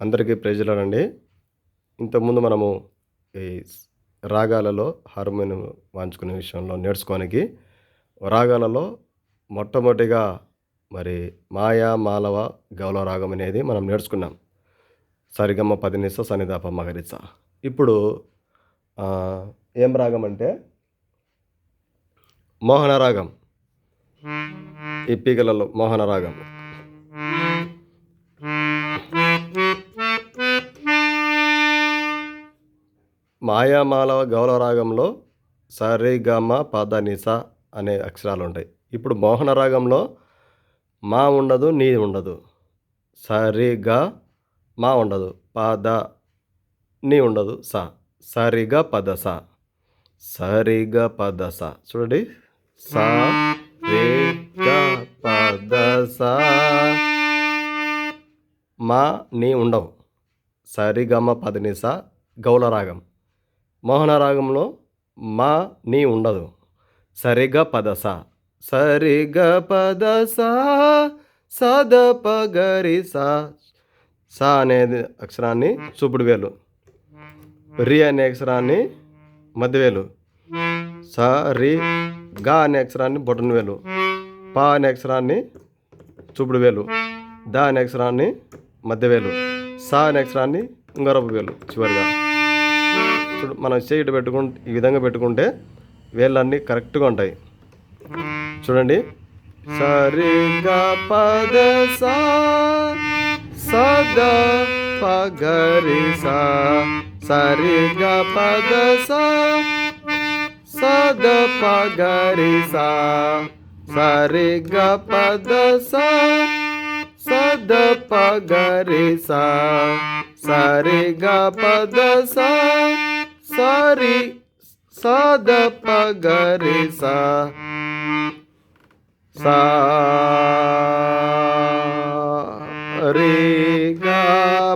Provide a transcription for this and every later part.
అందరికీ ప్రజలనండి ఇంతకుముందు మనము ఈ రాగాలలో హార్మోనియం వాయించుకునే విషయంలో నేర్చుకోనికి రాగాలలో మొట్టమొదటిగా మరి మాయా మాలవ గౌల రాగం అనేది మనం నేర్చుకున్నాం. సరిగమ్మ పదినిస సనిదాప మగరిస ఇప్పుడు ఏం రాగం అంటే? మోహన రాగం. ఈ పీకలలో మోహన రాగం. మాయామాలవ గౌల రాగంలో సరిగమ పద నిస అనే అక్షరాలు ఉంటాయి ఇప్పుడు మోహన రాగంలో మా ఉండదు నీ ఉండదు. సరిగా మా ఉండదు పద నీ ఉండదు స. సరిగా పద స. సరిగా పద స. చూడండి. స రే గ పద స. మా నీ ఉండవు. సరిగమ పదనిస గౌల మోహనరాగంలో మా నీ ఉండదు. సరిగ పదస. సరిగ పదస. సద పగరి సా సా అనేది అక్షరాన్ని చూపుడు వేలు రి అనే అక్షరాన్ని మధ్యవేలు. స రి గా అనే అక్షరాన్ని బొటన్ వేలు పా అనే అక్షరాన్ని చూపుడు వేలు ద అనే అక్షరాన్ని మధ్యవేలు. సా అనే అక్షరాన్ని ఉంగరపు వేలు చివరిగా. చూడు మనం చేయిట పెట్టుకుంటే ఈ విధంగా పెట్టుకుంటే వేళ్ళన్నీ కరెక్ట్గా ఉంటాయి. చూడండి. సరిగా పద సద పగరి సరిగా పద సద పగరి సరిగా పద సా ప పగరి సా సరిగా పద సా సరి సద పగరి సా స రి గ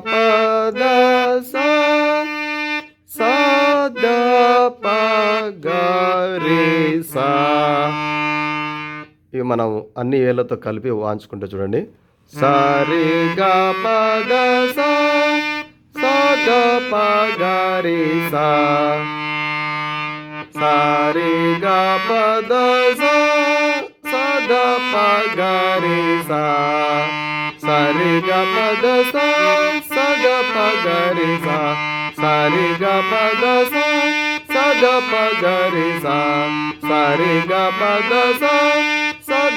పద సా గ పగరి సా ఇవి మనం అన్ని వేళ్ళతో కలిపి వాంచుకుంటే చూడండి. సరి గ పద సా సద పగరి సా సరి గ పద సా సద పగరి సా సరి గ పద సా సద పగరి సా సరి గ పద సా సద పగరి సా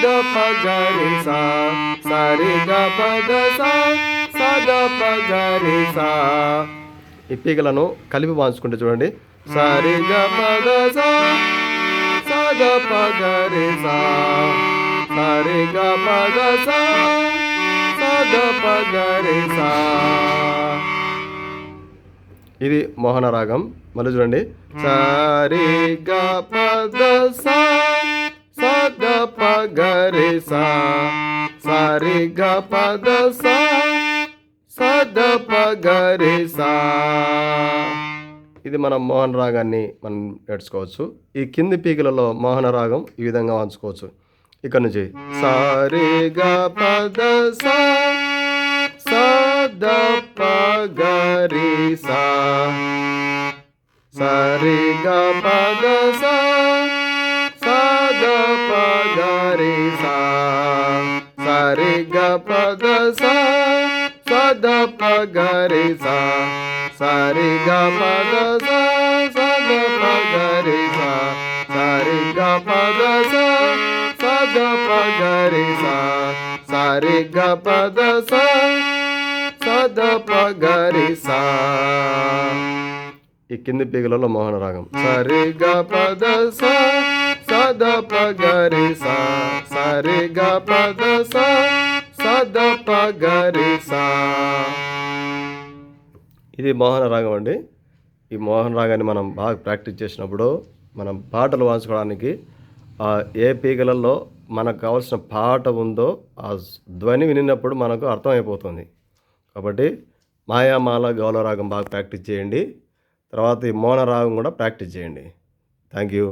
సరి గ పద సా సద పగరి సా సరి గ పద సా సద పగరి సా ఈ పీకలను కలిపి వాంచుకుంటే చూడండి. సరి గ పద సా సద పగరి సా సరి గ పద సా సద పగరి సా ఇది మోహన రాగం మళ్ళీ చూడండి. సరి గ పద గరి సా సరి గ పద సా సద పగరి సా ఇది మనం మోహన రాగాన్ని మనం నేర్చుకోవచ్చు. ఈ కింది పీకలలో మోహన రాగం ఈ విధంగా వాంచుకోవచ్చు. ఇక్కడ నుంచి సారి గ పద సా సద పగరి సా సరి గ పద సా పద సా సద పగరి సా సరి గ పద సా సద పగరి సా సరి గ పద సా సద పగరి సా సరి గ పద సా సద పగరి సా ఈ కింది పీగలలో మోహన రాగం సరి గ పద సా సద పగరి సా సరి గ పద సా ఇది మోహన రాగం అండి. ఈ మోహన రాగాన్ని మనం బాగా ప్రాక్టీస్ చేసినప్పుడు మనం పాటలు వాంచుకోవడానికి ఆ ఏ పీగలలో మనకు కావాల్సిన పాట ఉందో ఆ ధ్వని వినినప్పుడు మనకు అర్థమైపోతుంది. కాబట్టి మాయామాల గౌలరాగం బాగా ప్రాక్టీస్ చేయండి. తర్వాత ఈ మోహన రాగం కూడా ప్రాక్టీస్ చేయండి. Thank you